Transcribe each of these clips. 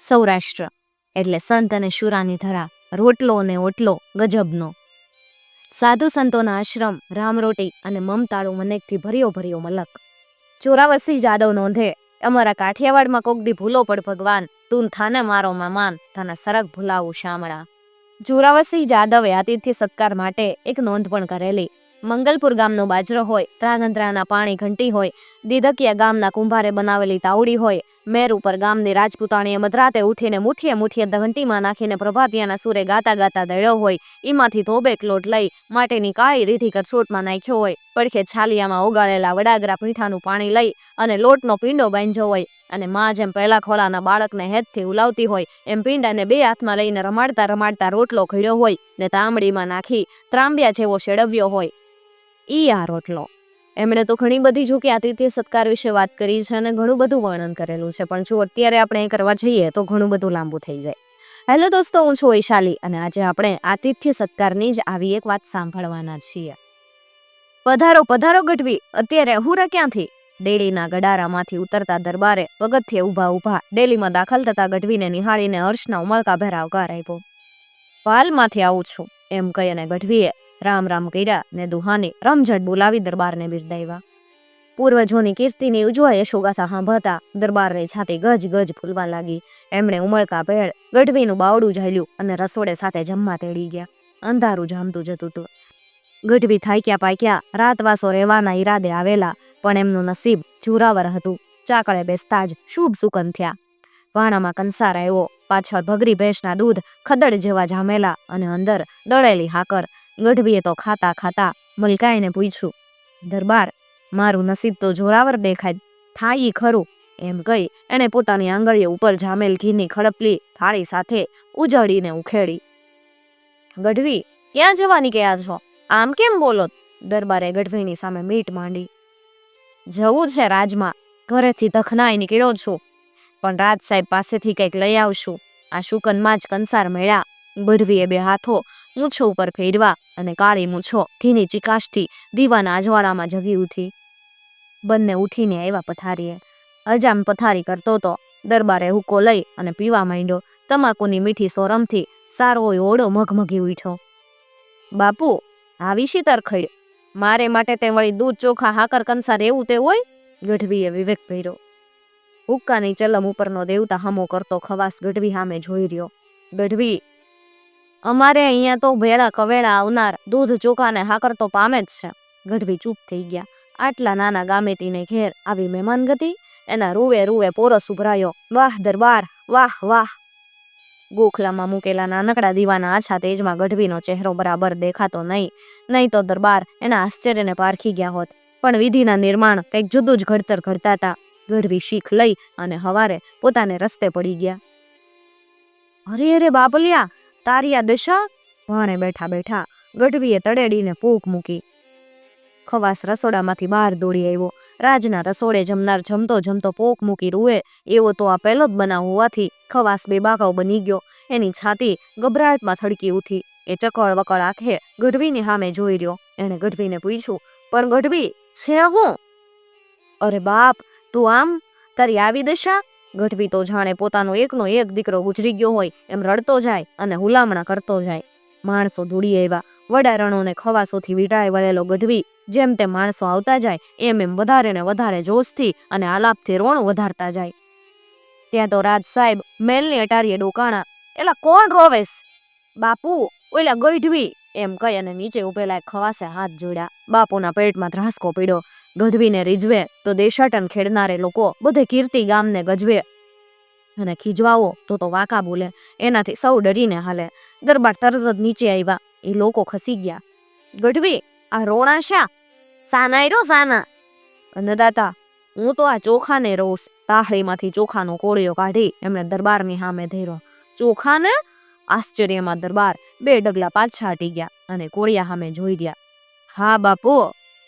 સૌરાષ્ટ્ર, એટલે સંત અને શુરાની ધરા, રોટલો અને ઓટલો, ગજબનો. સાધુ સંતોના આશ્રમ, રામરોટી અને મમતાળું મનેકથી ભર્યો ભર્યો મલક. ચોરાવરસિંહ જાદવ નોંધે, અમારા કાઠિયાવાડમાં કોકદી ભૂલો પડ ભગવાન, તું થાને મારો મહેમાન તને સરગ ભૂલાવું શામળા. જોરાવરસિંહ જાદવે આતિથ્ય સત્કાર માટે એક નોંધ પણ કરેલી. મંગલપુર ગામનો બાજરો હોય ત્રાગંત્રાના પાણી ઘંટી હોય, દીધકિયા ગામના કુંભારે બનાવેલી તાવડી હોય મેર ઉપર ગામની રાજપૂતાણીએ મધરાતે ઉઠીને મુઠીએ મુઠીએ ઘંટીમાં નાખીને પ્રભાતિયાના સુરે ગાતા ગાતા દળ્યો હોય. એમાંથી ધોબેક લોટ લઈ માટેની કાળી રીધી કચોટમાં નાખ્યો હોય. પડખે છાલિયામાં ઓગાળેલા વડાગરા પીઠાનું પાણી લઈ અને લોટનો પીંડો બાંધ્યો હોય. અને માં જેમ પહેલા ખોળાના બાળકને હેતથી ઉલાવતી હોય, એમ પીંડાને બે હાથમાં લઈને રમાડતા રમાડતા રોટલો ઘડ્યો હોય ને તાંબડીમાં નાખી ત્રાંબિયા જેવો શેડવ્યો હોય. ઈ આ રોટલો. એમણે તો ઘણી બધી જો કે આતિથ્ય સત્કાર વિશે વાત કરી છે અને ઘણું બધું વર્ણન કરેલું છે. પણ જો અત્યારે આપણે એ કરવા જઈએ તો ઘણું બધું લાંબુ થઈ જાય. હેલો દોસ્તો, હું છું વૈશાલી અને આજે આપણે આતિથ્ય સત્કારની જ આવી એક વાત સાંભળવાના છીએ. પધારો પધારો ગઢવી! અત્યારે હુરા ક્યાંથી? ડેલીના ગડારામાંથી ઉતરતા દરબારે પગથિયે ઊભા ઊભા ડેલીમાં દાખલ થતા ગઢવીને નિહાળીને હર્ષના ઉમળકાભેર આવકાર આપ્યો. પાલમાંથી આવું છું, એમ કહી અને ગઢવીએ રામ રામ કર્યા ને દુહાને રમઝટ બોલાવી દરબારને બિરદાવ્યા. પૂર્વજોની કીર્તિની ઉજ્જવળ યશોગાથા સાંભળતા દરબારને છાતી ગજ ગજ ફૂલવા લાગી. એમણે ઉમળકા ભેળ ગઢવીનું બાવડું ઝાલ્યું અને રસોડે સાથે જમવા તેડી ગયા. અંધારું જામતું જતું હતું. ગઢવી થાક્યા પાક્યા રાતવાસો રહેવાના ઈરાદે આવેલા, પણ એમનું નસીબ જુરાવર હતું. ચાકળે બેસતા જ શુભ સુકન થયા. વાણામાં કંસાર આવ્યો, પાછળ ભગરી ભેંસના દૂધ ખદડ જેવા જામેલા અને અંદર દળેલી હાકર ગઢવીએ તો ખાતા ખાતા મલકાઈને પૂછ્યું, દરબાર, મારું નસીબ તો જોરાવર દેખાય, થાય ખરું? એમ કહી એણે પોતાની આંગળીઓ ઉપર જામેલ ઘીની ખડપલી થાળી સાથે ઉજાડીને ઉખેડી. ગઢવી, ક્યાં જવાની ગયા છો? આમ કેમ બોલો? દરબારે ગઢવીની સામે મીટ માંડી. જવું છે રાજમાં, ઘરેથી તખનાઈ નીકળ્યો છું, પણ રાજ સાહેબ પાસેથી કંઈક લઈ આવશું. આ શુકનમાં જ કંસાર મેળ્યા. ગઢવીએ બે હાથો મૂછો ઉપર ફેરવા અને કાળી મૂછો ઘીની ચિકાશથી દીવાના અજવાળામાં જગી ઉઠી. બંને ઉઠીને આવ્યા પથારીએ. અજામ પથારી કરતો તો દરબારે હુકો લઈ અને પીવા માંડ્યો. તમાકુની મીઠી સોરમથી સારો ઓળો મગમગી ઉઠ્યો. બાપુ, આવી શીતર તરખડ મારે માટે તે વળી દૂધ ચોખા, હાકર, કંસાર એવું તે હોય? ગઢવીએ વિવેક ભર્યો. હુક્કાની ચલમ ઉપરનો દેવતા હમો કરતો ખવાસ ગઢવી સામે જોઈ રહ્યો. ગઢવી અમારે અહીંયા તો ભેળા કવેળા આવનાર દૂધ ચોખાને હાકર તો પામે જ છે. ગઢવી ચૂપ થઈ ગયા. આટલા નાના ગામેતીને ઘેર આવી મહેમાન ગતિ, એના રૂવે રૂવે પોરસ ઉભરાયો. વાહ દરબાર, વાહ વાહ. ગોખલામાં મૂકેલા નાનકડા દીવાના આછા તેજમાં ગઢવીનો ચહેરો બરાબર દેખાતો નહીં. નહીં તો દરબાર એના આશ્ચર્યને પારખી ગયા હોત. પણ વિધિના નિર્માણ કંઈક જુદું જ ઘડતર ઘડતા હતા. ગઢવી શીખ લઈ અને હવારે પોતાને રસ્તે પડી ગયા. અરે અરે બાપલિયા તારી આ દશા ભાણે બેઠા બેઠા ગઢવીએ તળેડીને પૂક મૂકી. ખવાસ રસોડામાંથી બહાર દોડી આવ્યો. રાજના રસોડે જમનાર જમતો જમતો પોક મૂકી રૂએ. એવો તો આ પહેલો જ બનાવ હોવાથી ખવાસ બેબાકાવ બની ગયો. એની છાતી ગભરાટમાં થડકી ઉઠી. એ ચકળ વકળ આંખે ગઢવીની સામે જોઈ રહ્યો. એણે ગઢવીને પૂછ્યું, પણ ગઢવી, છે હું? અરે બાપ, તું આમ? તારી આવી દશા? ગઢવી તો જાણે પોતાનો એકનો એક દીકરો ગુજરી ગયો હોય, એમ રડતો જાય અને હુલામણા કરતો જાય. માણસો દોડી આવ્યા. વડારણોને ખવાસોથી વીટાઈ વળેલો ગઢવી, જેમ તેમ માણસો આવતા જાય, એમ એમ વધારે ને વધારે જોશથી અને આલાપથી રોણ વધારતા જાય. ત્યાં તો રાજ સાહેબ મેલની અટારીએ ડોકાણા, એલા કોણ રોવેશ? બાપુ, ઓલા ગઢવી, એમ કહી અને નીચે ઉભેલા ખવાસે હાથ જોડ્યા. બાપુના પેટમાં ધ્રાસકો પીડ્યો. ગઢવીને રીઝવે તો દેશાટન ખેડનારે લોકો બધે કીર્તિ ગામને ગજવે. અને ખીજવાઓ તો તો વાકા બોલે, એનાથી સૌ ડરીને હાલે. દરબાર તરત જ નીચે આવ્યા, એ લોકો ખસી ગયા. ગઢવી આ રોણા શા? સાના રો સાના? અન્નદાતા હું તો આ ચોખાને રોસ તાહળીમાંથી ચોખાનો કોળિયો કાઢી એમણે દરબારની સામે ધર્યો ચોખાને? આશ્ચર્યમાં દરબાર બે ડગલા પાછા હટી ગયા અને કોળિયા સામે જોઈ ગયા. હા બાપુ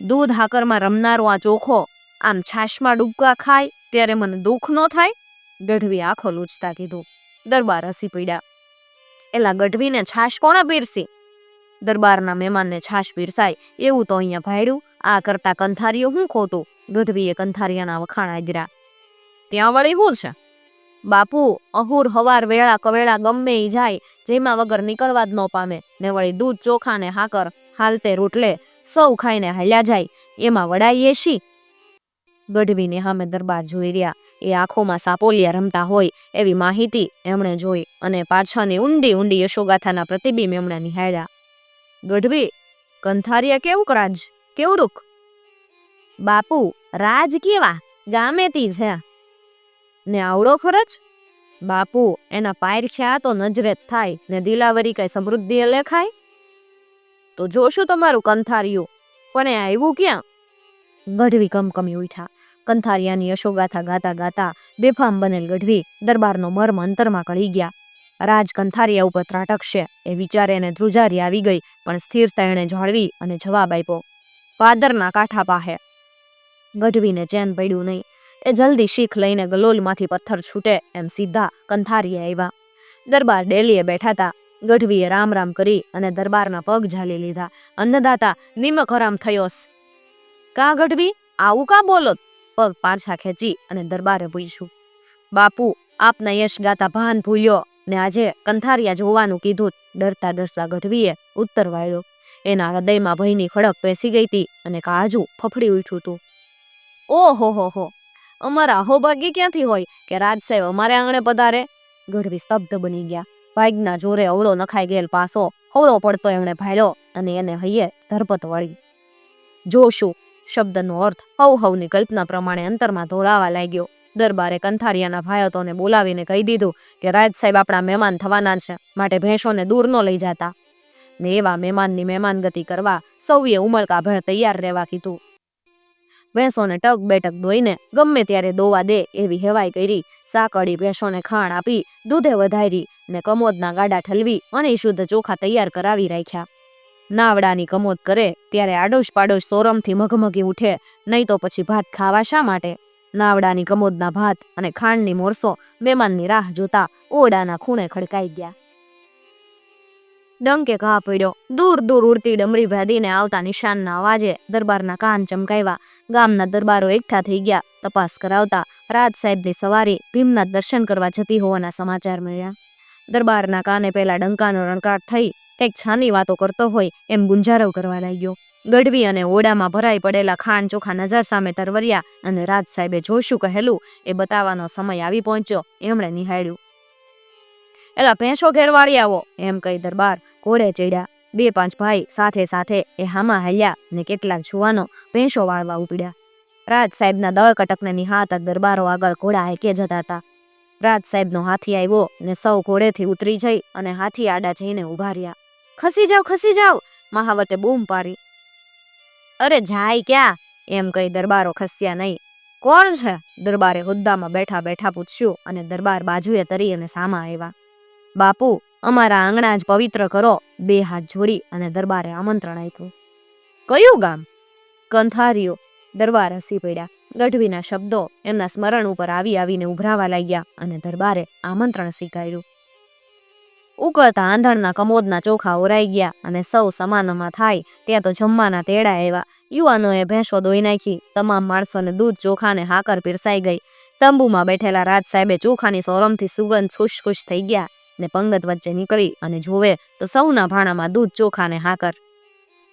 દૂધ હાકરમાં રમનારો આ ચોખો આમ છાશમાં ડૂબકા ખાય ત્યારે મને દુઃખ ન થાય? ગઢવી આંખો લૂંચતા કીધું. દરબાર હસી પીડ્યા. એલા ગઢવીને છાશ કોણે પીરસી? દરબારના મહેમાનને છાશ પીરસાય એવું તો અહીંયા ભાડ્યું આ કરતા કંથારીઓ હું ખોટું? ગઢવીએ કંથારિયાના વખાણ આદરા. ત્યાં વળી શું છે? બાપુ, અહુર હવાર વેળા કવેળા ગમે ઈ જાય, જેમાં વગર નીકળવા જ ન પામે. ને વળી દૂધ ચોખા ને હાકર, હાલતે રોટલે સૌ ખાઈને હાલ્યા જાય, એમાં વડાઈએ શી ગઢવીને હામે દરબાર જોઈ રહ્યા, એ આંખોમાં સાપોલિયા રમતા હોય એવી માહિતી એમણે જોઈ અને પાછળની ઊંડી ઊંડી યશોગાથાના પ્રતિબિંબ એમણે નિહાળ્યા. ગઢવી, કંથારિયા કેવું રાજ કેવું રૂખ બાપુ, રાજ કેવા? ગામેતી છે. ને આવડો ખરચ બાપુ, એના પાયરખ્યા તો નજરે થાય ને દિલાવરી કઈ સમૃદ્ધિ લેખાય? તો જોશું તમારું કંથારિયું. પણ એ આવ્યું ક્યાં? ગઢવી કમકમી ઉઠ્યા. કંથારિયાની યશોગાથા ગાતા ગાતા બેફામ બનેલ ગઢવી દરબારનો મર્મ અંતરમાં કળી ગયા. રાજ કંથારિયા ઉપર ત્રાટકશે એ વિચારે એને ધ્રુજારી આવી ગઈ, પણ સ્થિરતા એણે જાળવી અને જવાબ આપ્યો, પાદરના કાંઠા પાહે. ગઢવીને ચેન પડ્યું નહીં. એ જલ્દી શીખ લઈને ગલોલમાંથી પથ્થર છૂટે એમ સીધા કંથારીએ આવ્યા. દરબાર ડેલીએ બેઠા હતા. ગઢવીએ રામ રામ કરી અને દરબારના પગ ઝાલી લીધા. અન્નદાતા, નિમક હરામ થયોસ. કા ગઢવી? આવું કા બોલો પગ પાછા ખેંચી અને દરબારે પૂછ્યું. બાપુ, આપના યશ ગાતા ભાન ભૂલ્યો ને આજે કંથારિયા જોવાનું કીધું. ડરતા ડરતા ગઢવીએ ઉત્તર વાળ્યો. એના હૃદયમાં ભયની ખડક પેસી ગઈ હતી અને કાજુ ફફડી ઉઠ્યું હતું. ઓહો, હો હો. અમારા અહોભાગ્ય ક્યાંથી હોય કે રાજ સાહેબ અમારે આંગણે પધારે? ગઢવી સ્તબ્ધ બની ગયા. વાઘના જોરે અવળો નખાઈ ગયેલ પાસો હવળો પડતો એમણે ભાળ્યો અને એને હૈયે ધરપત વળી. જોશું, શબ્દનો અર્થ હવ હવની કલ્પના પ્રમાણે અંતરમાં ધોળાવા લાગ્યો. દરબારે કંથારિયાના ભાયતોને બોલાવીને કહી દીધું કે, રાજ સાહેબ, આપણા મહેમાન થવાના છે, માટે ભેંસોને દૂર ન લઈ જતા. ને એવા મહેમાનની મહેમાનગતિ કરવા સૌએ ઉમળકાભર તૈયાર રહેવા કીધું ભેંસોને ટક બેટક દોઈને ગમે ત્યારે દોવા દે એવી હેવાઈ કરી સાકડી ભેંસોને ખાણ આપી, દૂધે વધારી ને કમોદના ગાડા ઠલવી અને શુદ્ધ ચોખા તૈયાર કરાવી રાખ્યા. નાવડાની કમોદ કરે ત્યારે આડોશ પાડોશ સોરમથી મઘમઘી ઉઠે, નહીં તો પછી ભાત ખાવા શા માટે? નાવડાની કમોદના ભાત અને ખાંડની મોરસો મહેમાનની રાહ જોતા ઓરડાના ખૂણે ખડકાઈ ગયા. ડંકે ઘા પડ્યો. દૂર દૂર ઉડતી ડમરી ભાદીને આવતા નિશાનના અવાજે દરબારના કાન ચમકાવ્યા. ગામના દરબારો એકઠા થઈ ગયા. તપાસ કરાવતા રાજ સાહેબની સવારી ભીમના દર્શન કરવા જતી હોવાના સમાચાર મળ્યા. દરબારના કાને પેલા ડંકાનો રણકાટ થઈ કંઈક છાની વાતો કરતો હોય એમ ગુંજારવ કરવા લાગ્યો. ગઢવી અને ઓડામાં ભરાઈ પડેલા ખાન ચોખા નજર સામે તરવર્યા અને રાજ સાહેબે જોશું કહેલું એ બતાવવાનો સમય આવી પહોંચ્યો. એમણે નિહાળ્યું. એલા, ભેંસો ઘેરવાળી આવો, એમ કહી દરબાર ઘોડે ચડ્યા. બે પાંચ ભાઈ સાથે સાથે એ હામા હાલ્યા ને કેટલાક જુવાનો ભેંસો વાળવા ઉપડ્યા. રાજ સાહેબના દળ કટકને નિહાતા દરબારો આગળ ઘોડા હેકે જતા હતા. રાજ સાહેબનો હાથી આવ્યો ને સૌ ઘોડેથી ઉતરી જઈ અને હાથી આડા જઈને ઊભા રહ્યા. ખસી જાવ ખસી જાવ મહાવતે બૂમ પાડી. અરે જાય ક્યાં? એમ કહી દરબારો ખસ્યા નહીં. કોણ છે? દરબારે હોદ્દામાં બેઠા બેઠા પૂછ્યું અને દરબાર બાજુએ તરી અને સામા આવ્યા. બાપુ અમારા આંગણા જ પવિત્ર કરો. બે હાથ જોડી અને દરબારે આમંત્રણ આપ્યું. કયું ગામ? કંથારીઓ. દરબાર હસી પડ્યા. ગઢવીના શબ્દો એમના સ્મરણ ઉપર આવી આવીને ઉભરાવા લાગ્યા અને દરબારે આમંત્રણ સ્વીકાર્યું. ઉકળતા આંધણના કમોદના ચોખા ઓરાઈ ગયા અને સૌ સમાનમાં થાય ત્યાં તો જમવાના તેડા આવ્યા. યુવાનોએ ભેંસો દોઈ નાખી. તમામ માણસોને દૂધ, ચોખાને હાકર પીરસાઈ ગઈ. તંબુમાં બેઠેલા રાજ સાહેબે ચોખાની સોરમથી સુગંધ ખુશ ખુશ થઈ ગયા. ને પંગત વચ્ચે નીકળી અને જોવે તો સૌના ભાણામાં દૂધ ચોખાને હાકર.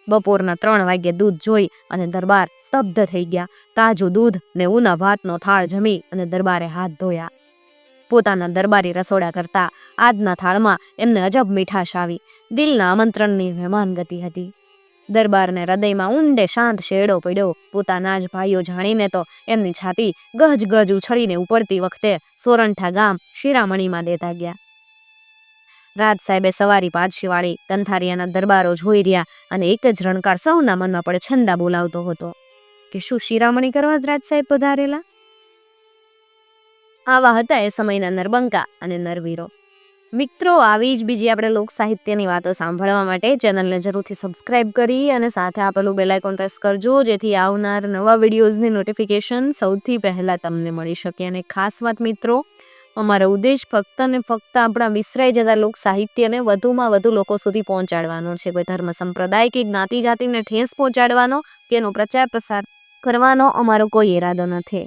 બપોરના ત્રણ વાગ્યે દૂધ જોઈ અને દરબાર સ્તબ્ધ થઈ ગયા. તાજું દૂધ ને ઉના ભાતનો થાળ જમી અને દરબારે હાથ ધોયા. પોતાના દરબારી રસોડા કરતા આજના થાળમાં એમને અજબ મીઠાશ આવી. દિલના આમંત્રણની મહેમાન ગતિ હતી. દરબારને હૃદયમાં ઊંડે શાંત શેડો પડ્યો. પોતાના જ ભાઈઓ જાણીને તો એમની છાતી ગજ ગજ ઉછળીને ઉપડતી વખતે સોરંઠા ગામ શિરામણીમાં દેતા ગયા. રાજ સાહેબે સવારી પાછી વાળી કંથારિયાના દરબારો જોઈ રહ્યા અને એક જ રણકાર સૌના મનમાં પડે છંદા બોલાવતો હતો. કે શું શિરામણી કરવા રાજ સાહેબ પધારેલા? આવા હતા એ સમયના નરબંકા અને નરવીરો. મિત્રો, આવી જ બીજી આપણે લોક સાહિત્યની વાતો સાંભળવા માટે ચેનલને જરૂરથી સબસ્ક્રાઇબ કરી અને સાથે આપેલું બેલાઇકોન પ્રેસ કરજો, જેથી આવનાર નવા વિડીયોઝની નોટિફિકેશન સૌથી પહેલાં તમને મળી શકે. અને ખાસ વાત મિત્રો અમારો ઉદ્દેશ ફક્ત ને ફક્ત આપણા વિસરાઈ જતા લોક સાહિત્યને વધુમાં વધુ લોકો સુધી પહોંચાડવાનો છે. કોઈ ધર્મ સંપ્રદાય કે જ્ઞાતિ જાતિને ઠેસ પહોંચાડવાનો કે એનો પ્રચાર પ્રસાર કરવાનો અમારો કોઈ ઈરાદો નથી.